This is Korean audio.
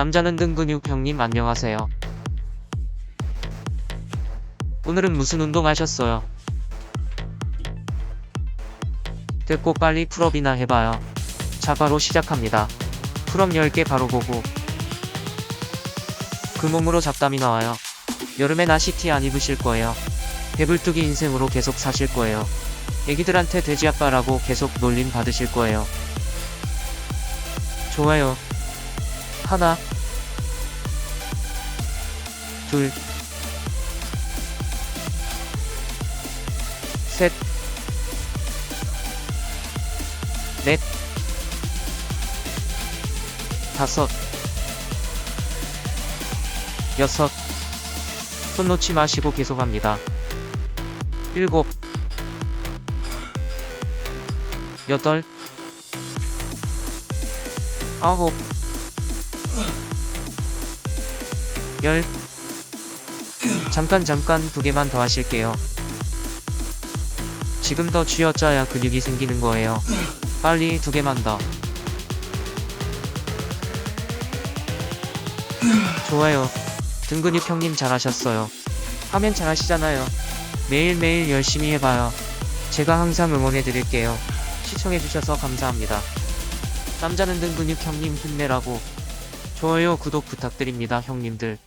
남자는 등 근육 형님 안녕하세요. 오늘은 무슨 운동 하셨어요? 됐고 빨리 풀업이나 해봐요. 자 바로 시작합니다. 풀업 10개 바로 보고 그 몸으로 잡담이 나와요. 여름에 나시티 안 입으실 거예요. 배불뚝이 인생으로 계속 사실 거예요. 애기들한테 돼지 아빠라고 계속 놀림 받으실 거예요. 좋아요. 하나, 둘, 셋, 넷, 다섯, 여섯, 손 놓지 마시고 계속합니다. 일곱, 여덟, 아홉, 열. 잠깐 잠깐 두 개만 더 하실게요. 지금 더 쥐어짜야 근육이 생기는 거예요. 빨리 두 개만 더. 좋아요. 등 근육 형님 잘하셨어요. 하면 잘하시잖아요. 매일매일 열심히 해봐요. 제가 항상 응원해드릴게요. 시청해주셔서 감사합니다. 남자는 등 근육 형님 힘내라고. 좋아요, 구독 부탁드립니다, 형님들.